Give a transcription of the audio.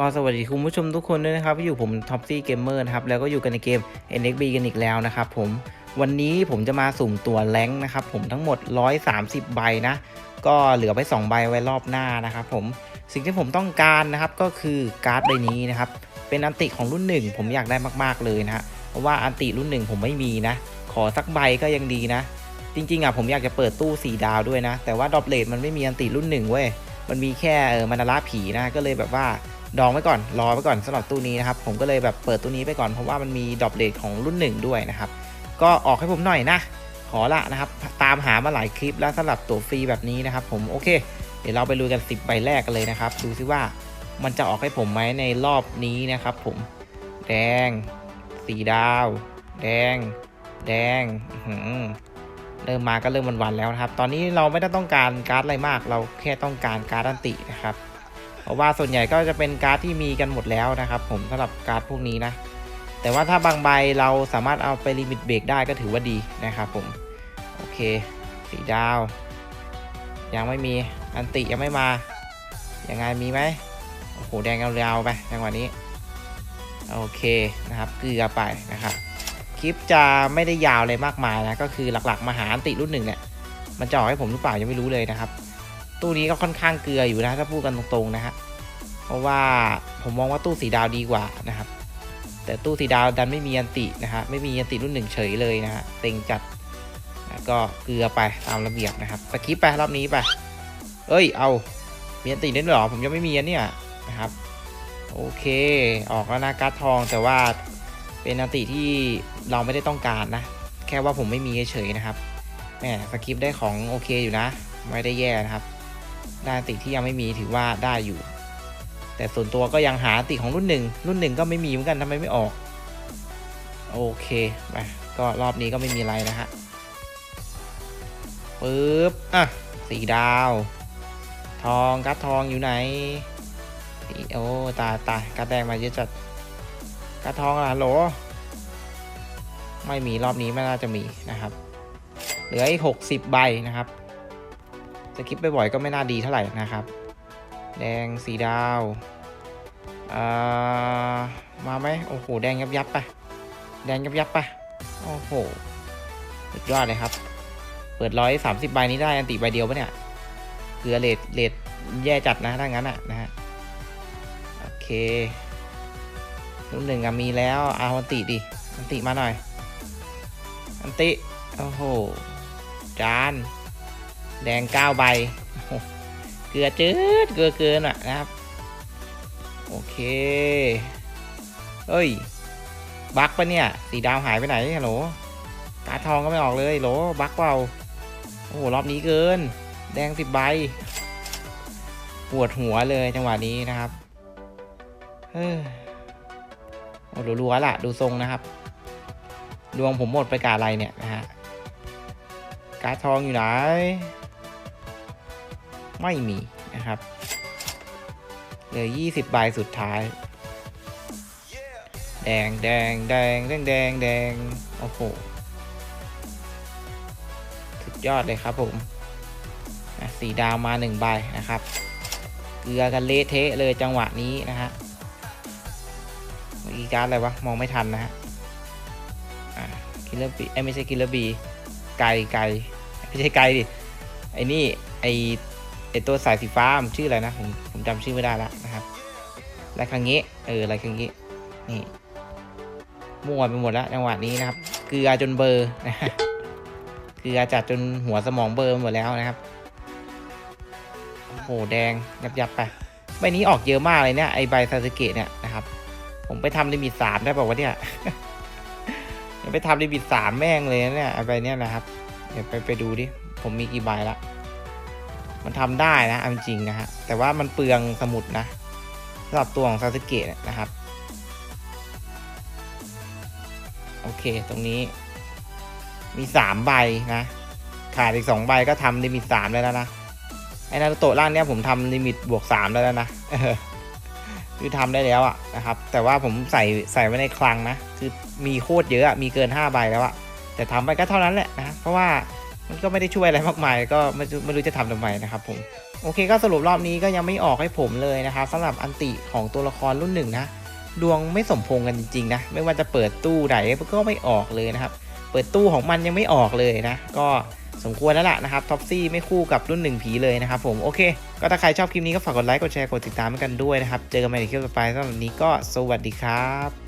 ก็สวัสดีคุณผู้ชมทุกคนด้วยนะครับอยู่ผมท็อปซี่เกมเมอร์นะครับแล้วก็อยู่กันในเกม NXB กันอีกแล้วนะครับผมวันนี้ผมจะมาสุ่มตัวแรงนะครับผมทั้งหมด 130 ใบนะ ก็เหลือไป 2 ใบไว้รอบหน้านะครับผมสิ่งที่ผมต้องการนะครับก็คือการ์ดใบนี้นะครับเป็นอันติของรุ่นหนึ่งผมอยากได้มากๆเลยนะฮะเพราะว่าอันติรุ่นหนึ่งผมไม่มีนะ ขอสักใบก็ยังดีนะ จริงๆอะผมอยากจะเปิดตู้ 4 ดาวด้วยนะ แต่ว่าดรอปเลทมันไม่มีอันติรุ่นหนึ่งเว้ยมันมีแค่เออมานาราผีนะก็เลยแบบว่า ดองไว้ก่อนรอไว้ก่อนสำหรับตู้นี้นะครับผมก็เลยแบบเปิดตู้นี้ไปก่อนเพราะว่ามันมีดรอปเลทของรุ่นหนึ่งด้วยนะครับก็ออกให้ผมหน่อยนะขอละนะครับตามหามาหลายคลิปแล้วสำหรับตัวฟรีแบบนี้นะครับผมโอเค เดี๋ยวเราไปลุยกัน 10ใบแรกกันเลยนะครับดูซิว่ามันจะออกให้ผมไหมในรอบนี้นะครับผมแดงสีดาว แดง แดงเริ่มมาก็เริ่มวันๆแล้วนะครับ ตอนนี้เราไม่ได้ต้องการการ์ดอะไรมาก เราแค่ต้องการการ์ดอันตินะครับ เพราะว่าส่วนใหญ่ก็จะเป็นการ์ดที่มีกันหมดแล้วนะครับ ผมสำหรับการ์ดพวกนี้นะ แต่ว่าถ้าบางใบเราสามารถเอาไปลิมิตเบรกได้ก็ถือว่าดีนะครับผม โอเคสีดาว ยังไม่มีอันติยังไม่มายังไงมีไหมโอ้โหแดงยาวๆไปจังหวะนี้ โอเคนะครับเกลือไปนะครับคลิปจะไม่ได้ยาวเลยมากมายนะก็คือหลักๆมาหาอันติรุ่นหนึ่งเนี่ยมันจะออกให้ผมหรือเปล่ายังไม่รู้เลยนะครับ ตู้นี้ก็ค่อนข้างเกลืออยู่นะถ้าพูดกันตรงๆนะฮะ เพราะว่าผมมองว่าตู้สีดาวดีกว่านะครับ แต่ตู้สีดาวดันไม่มีอันตินะฮะไม่มีอันติรุ่นหนึ่งเฉยเลยนะฮะเต็งจัดนะก็เกลือไปตามระเบียบนะครับสกิปไปรอบนี้ไปเอ้ยเอามีอันติด้วยหรอผมยังไม่มีอันเนี่ยนะครับโอเค ออกแล้วนะการ์ดทองแต่ว่าเป็นอันติที่เราไม่ได้ต้องการนะ แค่ว่าผมไม่มีเฉยนะครับแหมสกิปได้ของโอเคอยู่นะ ไม่ได้แย่นะครับได้อันติที่ยังไม่มีถือว่าได้อยู่ แต่ส่วนตัวก็ยังหาติของรุ่นหนึ่งรุ่นหนึ่งก็ไม่มีเหมือนกันทำไมไม่ออก โอเคไปก็รอบนี้ก็ไม่มีอะไรนะฮะปึ๊บอะสีดาว ทองกัดทองอยู่ไหนโอ้ตาตากัดแดงมาเยอะจัดกัดทองอะโหลไม่มีรอบนี้ไม่น่าจะมีนะครับ เหลืออีกหกสิบใบนะครับสกิปไปบ่อยก็ไม่น่าดีเท่าไหร่นะครับ แดงสีดาวามาไหมโอ้โห แดงยับยับไป แดงยับยับไปโอ้โห สุดยอดเลยครับ เปิดร้อยสามสิบใบนี้ได้อันติใบเดียวปะเนี่ยเกลือเลดเลดแย่จัดนะถ้างั้นอะนะฮะ โอเครุ่นหนึ่งอะมีแล้วเอาอันติดิ อันติมาหน่อย อันติ โอ้โห จาน แดงเก้าใบ เกลือจืดเกลือเกินอะนะครับ โอเคเอ้ย บักปะเนี่ย สีดาวหายไปไหนฮัลโหลตาทองก็ไม่ออกเลยโหลบักเปล่า โอ้โห รอบนี้เกิน แดงสิบใบ ปวดหัวเลยจังหวะนี้นะครับ เฮ้ยโอ้รัวๆล่ะ ดูทรงนะครับ ดวงผมหมดไปกับอะไรเนี่ยนะฮะการทองอยู่ไหน ไม่มีนะครับเหลือ20 ใบสุดท้าย แดงแดงแดงแดงแดงแดงโอ้โห สุดยอดเลยครับผมสีดาวมาหนึ่งใบนะครับ เกลือกันเละเทะเลยจังหวะนี้นะฮะเมื่อกี้การ์ดอะไรวะ มองไม่ทันนะฮะคิลเลอร์บีไม่ใช่คิลเลอร์บี ไก่ไก่ไม่ใช่ไก่ดิ ไอ้นี่ ไอ ไอตัวสายสีฟ้ามันชื่ออะไรนะผมผมจำชื่อไม่ได้แล้วนะครับไรคังเงี้เออไรคังเงี้นี่มั่วไปหมดแล้วจังหวะนี้นะครับเกลือจนเบอร์นะฮะเกลือจัดจนหัวสมองเบอร์หมดแล้วนะครับโอ้โหแดงยับยับไปใบนี้ออกเยอะมากเลยเนี่ยไอใบซาสึเกะเนี่ยนะครับ ผมไปทำลิมิตสามได้ป่าวะเนี่ยไปทำลิมิตสามแม่งเลยนะเนี่ยไอใบเนี้ยนะครับ เดี๋ยวไปไปดูดิผมมีกี่ใบละ มันทำได้นะเอาจริงนะฮะแต่ว่ามันเปลืองสมุดนะสำหรับตัวของซาสึเกะนะครับ โอเคตรงนี้มีสามใบนะขาดอีกสองใบก็ทำลิมิตสามได้แล้วนะไอ้นาโตะร่างเนี้ยผมทำลิมิตบวกสามได้แล้วนะคือทำได้แล้วอะนะครับ แต่ว่าผมใส่ใส่ไว้ในคลังนะ คือมีโคตรเยอะอะมีเกินห้าใบแล้วอะแต่ทำไปก็เท่านั้นแหละนะ เพราะว่า มันก็ไม่ได้ช่วยอะไรมากมาย ก็ไม่รู้ไม่รู้จะทำทำไมนะครับผมโอเคก็สรุปรอบนี้ก็ยังไม่ออกให้ผมเลยนะครับสำหรับอันติของตัวละครรุ่นหนึ่งนะดวงไม่สมพงกันจริงๆนะไม่ว่าจะเปิดตู้ใดก็ไม่ออกเลยนะครับ เปิดตู้ของมันยังไม่ออกเลยนะ ก็สมควรแล้วล่ะนะครับท็อปซี่ไม่คู่กับรุ่นหนึ่งผีเลยนะครับผมโอเค ก็ถ้าใครชอบคลิปนี้ก็ฝากกดไลค์กดแชร์กดติดตามให้กันด้วยนะครับ เจอกันใหม่ในคลิปต่อไปสำหรับวันนี้ก็สวัสดีครับ